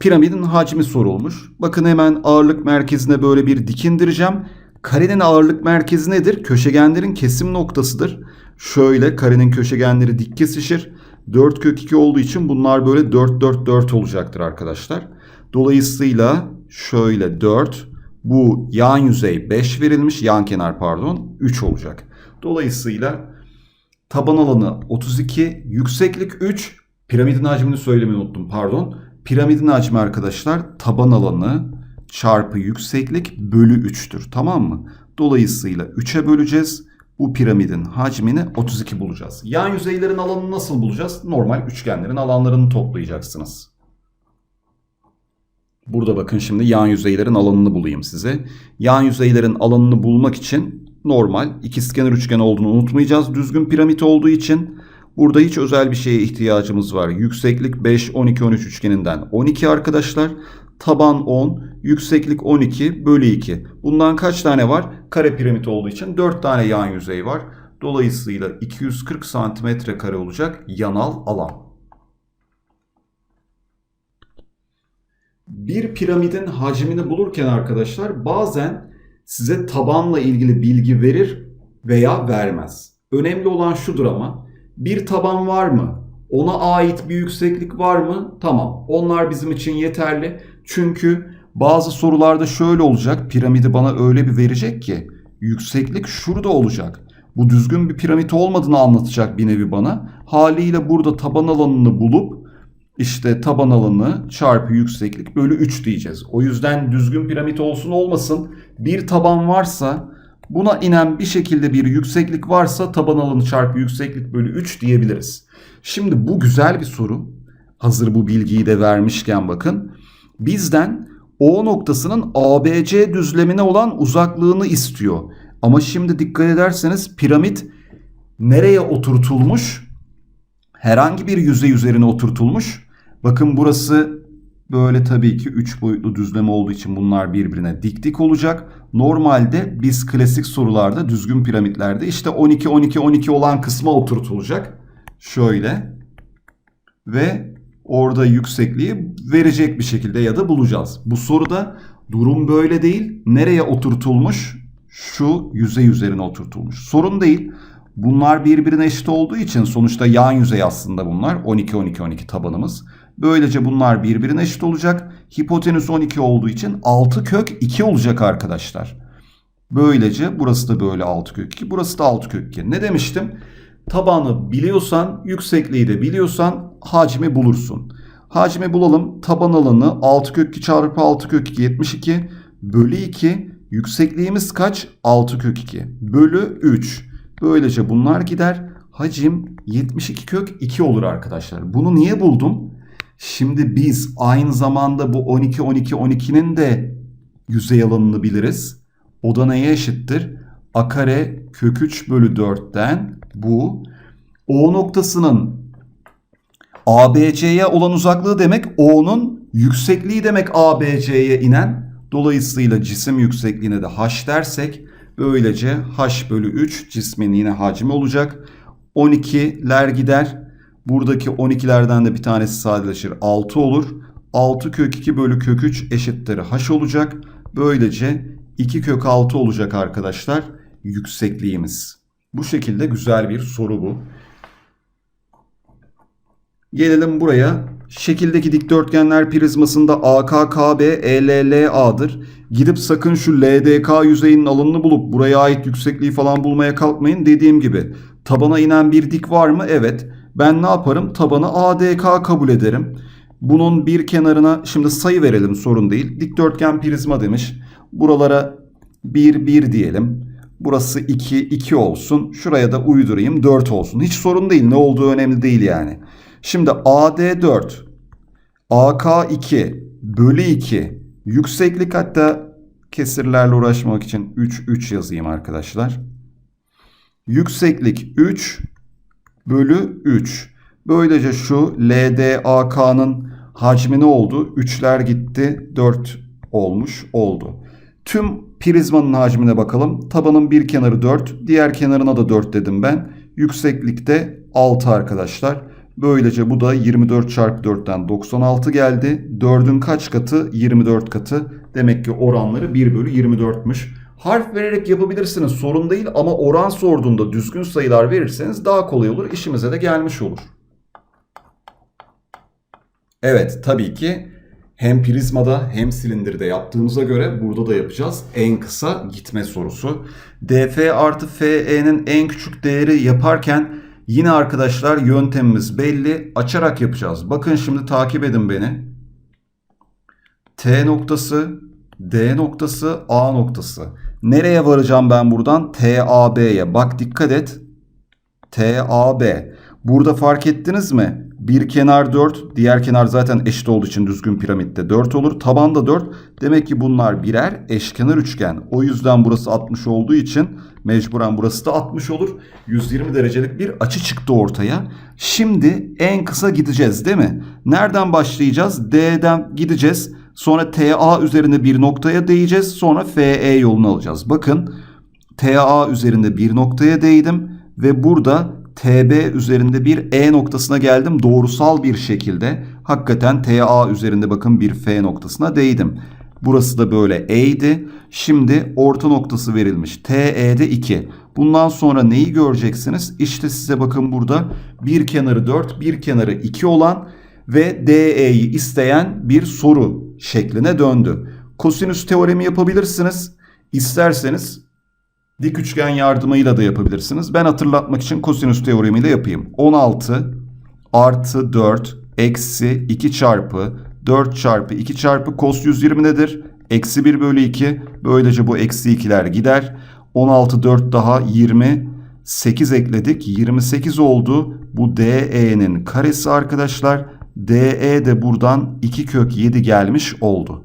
Piramidin hacmi sorulmuş. Bakın hemen ağırlık merkezine böyle bir dik indireceğim. Karenin ağırlık merkezi nedir? Köşegenlerin kesim noktasıdır. Şöyle karenin köşegenleri dik kesişir. 4 kök 2 olduğu için bunlar böyle 4 4 4 olacaktır arkadaşlar. Dolayısıyla şöyle 4 bu yan yüzey 5 verilmiş yan kenar pardon 3 olacak. Dolayısıyla taban alanı 32 yükseklik 3 piramidin hacmini söylemeyi unuttum pardon. Piramidin hacmi arkadaşlar taban alanı çarpı yükseklik bölü 3'tür tamam mı? Dolayısıyla 3'e böleceğiz. Bu piramidin hacmini 32 bulacağız. Yan yüzeylerin alanını nasıl bulacağız? Normal üçgenlerin alanlarını toplayacaksınız. Burada bakın şimdi yan yüzeylerin alanını bulayım size. Yan yüzeylerin alanını bulmak için normal ikizkenar üçgen olduğunu unutmayacağız. Düzgün piramit olduğu için burada hiç özel bir şeye ihtiyacımız var. Yükseklik 5, 12, 13 üçgeninden 12 arkadaşlar. Taban 10, yükseklik 12 bölü 2. Bundan kaç tane var? Kare piramit olduğu için 4 tane yan yüzey var. Dolayısıyla 240 santimetre kare olacak yanal alan. Bir piramidin hacmini bulurken arkadaşlar bazen size tabanla ilgili bilgi verir veya vermez. Önemli olan şudur ama bir taban var mı? Ona ait bir yükseklik var mı? Tamam. Onlar bizim için yeterli. Çünkü bazı sorularda şöyle olacak. Piramidi bana öyle bir verecek ki yükseklik şurada olacak. Bu düzgün bir piramit olmadığını anlatacak bir nevi bana. Haliyle burada taban alanını bulup işte taban alanı çarpı yükseklik bölü 3 diyeceğiz. O yüzden düzgün piramit olsun olmasın bir taban varsa buna inen bir şekilde bir yükseklik varsa taban alanı çarpı yükseklik bölü 3 diyebiliriz. Şimdi bu güzel bir soru. Hazır bu bilgiyi de vermişken bakın. Bizden O noktasının ABC düzlemine olan uzaklığını istiyor. Ama şimdi dikkat ederseniz piramit nereye oturtulmuş? Herhangi bir yüzey üzerine oturtulmuş. Bakın burası böyle tabii ki 3 boyutlu düzleme olduğu için bunlar birbirine dik dik olacak. Normalde biz klasik sorularda düzgün piramitlerde işte 12 12 12 olan kısma oturtulacak. Şöyle ve orada yüksekliği verecek bir şekilde ya da bulacağız. Bu soruda durum böyle değil. Nereye oturtulmuş? Şu yüzey üzerine oturtulmuş. Sorun değil. Bunlar birbirine eşit olduğu için sonuçta yan yüzey aslında bunlar. 12 12 12 tabanımız. Böylece bunlar birbirine eşit olacak. Hipotenüs 12 olduğu için 6 kök 2 olacak arkadaşlar. Böylece burası da böyle 6 kök 2. Burası da 6 kök 2. Ne demiştim? Tabanı biliyorsan, yüksekliği de biliyorsan hacmi bulursun. Hacmi bulalım. Taban alanı 6 kök 2 çarpı 6 kök 2 72 bölü 2. Yüksekliğimiz kaç? 6 kök 2 bölü 3. Böylece bunlar gider. Hacim 72 kök 2 olur arkadaşlar. Bunu niye buldum? Şimdi biz aynı zamanda bu 12 12 12'nin de yüzey alanını biliriz. O da neye eşittir? A kare kök 3 bölü 4'ten bu O noktasının ABC'ye olan uzaklığı demek O'nun yüksekliği demek ABC'ye inen. Dolayısıyla cisim yüksekliğine de H dersek böylece H bölü 3 cismin yine hacmi olacak. 12'ler gider. Buradaki 12'lerden de bir tanesi sadeleşir 6 olur. 6 kök 2 bölü kök 3 eşittir H olacak. Böylece 2 kök 6 olacak arkadaşlar yüksekliğimiz. Bu şekilde güzel bir soru bu. Gelelim buraya. Şekildeki dikdörtgenler prizmasında AKKB ELLA'dır. Gidip sakın şu LDK yüzeyinin alanını bulup buraya ait yüksekliği falan bulmaya kalkmayın. Dediğim gibi tabana inen bir dik var mı? Evet. Ben ne yaparım? Tabana ADK kabul ederim. Bunun bir kenarına şimdi sayı verelim sorun değil. Dikdörtgen prizma demiş. Buralara 1 1 diyelim. Burası 2 2 olsun. Şuraya da uydurayım 4 olsun. Hiç sorun değil. Ne olduğu önemli değil yani. Şimdi AD4 AK2 bölü 2 yükseklik hatta kesirlerle uğraşmak için 3 3 yazayım arkadaşlar. Yükseklik 3 bölü 3. Böylece şu LDAK'nın hacmi ne oldu? 3'ler gitti 4 olmuş oldu. Tüm prizmanın hacmine bakalım. Tabanın bir kenarı 4, diğer kenarına da 4 dedim ben. Yükseklikte 6 arkadaşlar. Böylece bu da 24 çarpı 4'ten 96 geldi. 4'ün kaç katı? 24 katı. Demek ki oranları 1 bölü 24'müş. Harf vererek yapabilirsiniz sorun değil ama oran sorduğunda düzgün sayılar verirseniz daha kolay olur. İşimize de gelmiş olur. Evet tabii ki hem prizmada hem silindirde yaptığımıza göre burada da yapacağız. En kısa gitme sorusu. DF artı FE'nin en küçük değeri yaparken yine arkadaşlar yöntemimiz belli. Açarak yapacağız. Bakın şimdi takip edin beni. T noktası, D noktası, A noktası. Nereye varacağım ben buradan? TAB'ye. Bak dikkat et. TAB. Burada fark ettiniz mi? Bir kenar 4, diğer kenar zaten eşit olduğu için düzgün piramitte 4 olur. Taban da 4. Demek ki bunlar birer eşkenar üçgen. O yüzden burası 60 olduğu için mecburen burası da 60 olur. 120 derecelik bir açı çıktı ortaya. Şimdi en kısa gideceğiz değil mi? Nereden başlayacağız? D'den gideceğiz. Sonra TA üzerinde bir noktaya değeceğiz. Sonra FE yolunu alacağız. Bakın TA üzerinde bir noktaya değdim ve burada TB üzerinde bir E noktasına geldim doğrusal bir şekilde. Hakikaten TA üzerinde bakın bir F noktasına değdim. Burası da böyle E'ydi. Şimdi orta noktası verilmiş. TE'de 2. Bundan sonra neyi göreceksiniz? İşte size bakın burada bir kenarı 4, bir kenarı 2 olan ve DE'yi isteyen bir soru şekline döndü. Kosinüs teoremi yapabilirsiniz. İsterseniz dik üçgen yardımıyla da yapabilirsiniz. Ben hatırlatmak için kosinüs teoremiyle yapayım. 16 artı 4 eksi 2 çarpı 4 çarpı 2 çarpı cos 120 nedir? Eksi 1 bölü 2. Böylece bu eksi 2'ler gider. 16 4 daha 20. 8 ekledik. 28 oldu. Bu DE'nin karesi arkadaşlar. DE de buradan 2 kök 7 gelmiş oldu.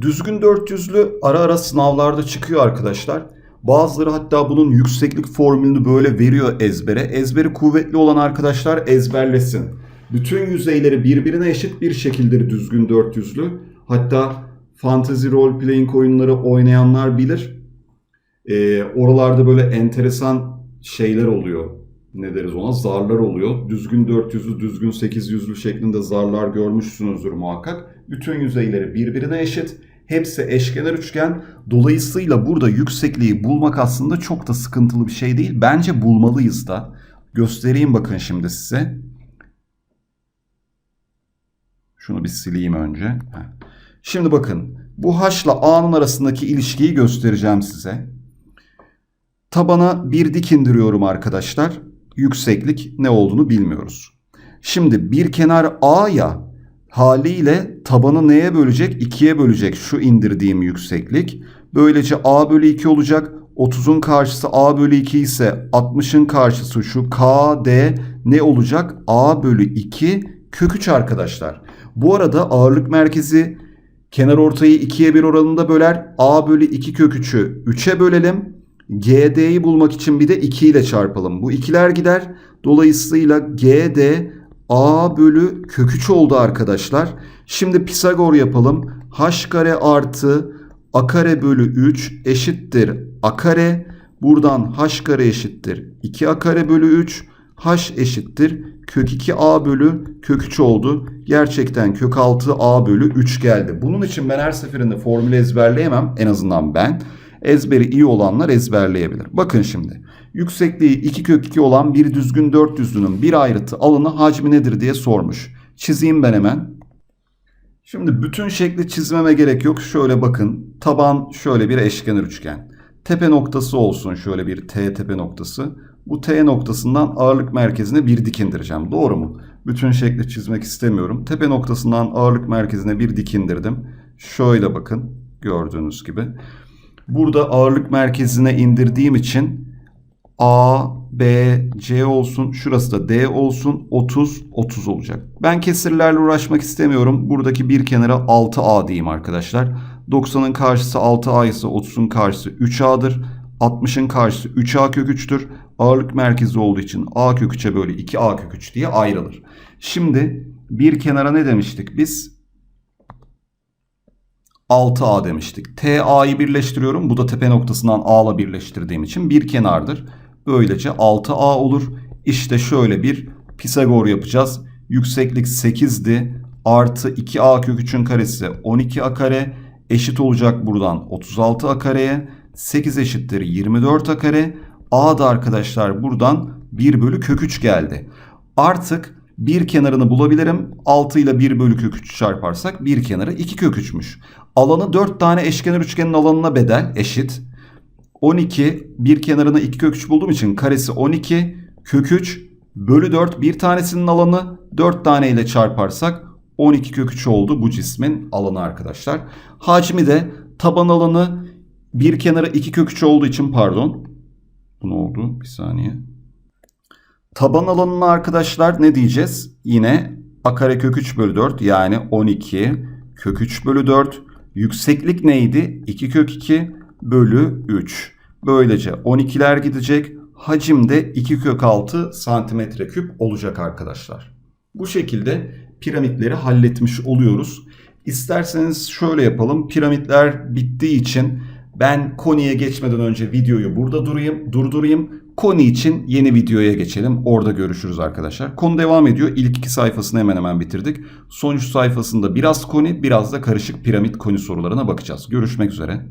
Düzgün 400'lü ara ara sınavlarda çıkıyor arkadaşlar. Bazıları hatta bunun yükseklik formülünü böyle veriyor ezbere. Ezberi kuvvetli olan arkadaşlar ezberlesin. Bütün yüzeyleri birbirine eşit bir şekilde düzgün 400'lü. Hatta fantasy role playing oyunları oynayanlar bilir. Ee, oralarda böyle enteresan şeyler oluyor. Ne deriz ona? Zarlar oluyor. Düzgün 400'lü, düzgün 800'lü şeklinde zarlar görmüşsünüzdür muhakkak. Bütün yüzeyleri birbirine eşit. Hepsi eşkenar üçgen. Dolayısıyla burada yüksekliği bulmak aslında çok da sıkıntılı bir şey değil. Bence bulmalıyız da. Göstereyim bakın şimdi size. Şunu bir sileyim önce. Şimdi bakın bu h ile a'nın arasındaki ilişkiyi göstereceğim size. Tabana bir dik indiriyorum arkadaşlar. Yükseklik ne olduğunu bilmiyoruz. Şimdi bir kenar a ya haliyle tabanı neye bölecek? 2'ye bölecek şu indirdiğim yükseklik. Böylece a bölü 2 olacak. 30'un karşısı a bölü 2 ise 60'ın karşısı şu k d ne olacak? a bölü 2 kök 3 arkadaşlar. Bu arada ağırlık merkezi kenar ortayı 2'ye 1 oranında böler. a bölü 2 kök 3'ü 3'e bölelim. GD'yi bulmak için bir de 2 ile çarpalım. Bu ikiler gider. Dolayısıyla GD A bölü kök 3 oldu arkadaşlar. Şimdi Pisagor yapalım. H kare artı A kare bölü 3 eşittir A kare. Buradan H kare eşittir 2 A kare bölü 3. H eşittir kök 2 A bölü kök 3 oldu. Gerçekten kök 6 A bölü 3 geldi. Bunun için ben her seferinde formülü ezberleyemem. En azından ben ezberi iyi olanlar ezberleyebilir. Bakın şimdi. Yüksekliği 2 kök 2 olan bir düzgün 400'lünün bir ayrıtı alanı hacmi nedir diye sormuş. Çizeyim ben hemen. Şimdi bütün şekli çizmeme gerek yok. Şöyle bakın. Taban şöyle bir eşkenar üçgen. Tepe noktası olsun şöyle bir T tepe noktası. Bu T noktasından ağırlık merkezine bir dik indireceğim. Doğru mu? Bütün şekli çizmek istemiyorum. Tepe noktasından ağırlık merkezine bir dik indirdim. Şöyle bakın gördüğünüz gibi. Burada ağırlık merkezine indirdiğim için A, B, C olsun. Şurası da D olsun. 30, 30 olacak. Ben kesirlerle uğraşmak istemiyorum. Buradaki bir kenara 6A diyeyim arkadaşlar. 90'ın karşısı 6A ise 30'un karşısı 3A'dır. 60'ın karşısı 3A kök 3'tür. Ağırlık merkezi olduğu için A kök 3'e böyle 2A kök 3 diye ayrılır. Şimdi bir kenara ne demiştik biz? 6A demiştik. TA'yı birleştiriyorum. Bu da tepe noktasından A ile birleştirdiğim için bir kenardır. Böylece 6A olur. İşte şöyle bir Pisagor yapacağız. Yükseklik 8'di. Artı 2a kök 3'ün karesi 12a kare eşit olacak buradan 36a kareye. 8 eşittir 24a kare. A da arkadaşlar buradan 1 bölü kök 3 geldi. Artık bir kenarını bulabilirim. 6 ile 1 bölü kök 3 çarparsak bir kenarı 2 kök 3'müş. Alanı 4 tane eşkenar üçgenin alanına bedel eşit. 12 bir kenarına 2 kök 3 bulduğum için karesi 12 kök 3 bölü 4 bir tanesinin alanı 4 tane ile çarparsak 12 kök 3 oldu bu cismin alanı arkadaşlar. Hacmi de taban alanı bir kenarı 2 kök 3 olduğu için pardon. Bu ne oldu? Bir saniye. Taban alanına arkadaşlar ne diyeceğiz? Yine a kare kök 3 bölü 4 yani 12 kök 3 bölü 4. Yükseklik neydi? 2 kök 2 bölü 3. Böylece 12'ler gidecek. Hacim de 2 kök 6 santimetre küp olacak arkadaşlar. Bu şekilde piramitleri halletmiş oluyoruz. İsterseniz şöyle yapalım. Piramitler bittiği için ben Koni'ye geçmeden önce videoyu burada durayım, durdurayım. Koni için yeni videoya geçelim. Orada görüşürüz arkadaşlar. Konu devam ediyor. İlk iki sayfasını hemen hemen bitirdik. Son üç sayfasında biraz Koni, biraz da karışık piramit Koni sorularına bakacağız. Görüşmek üzere.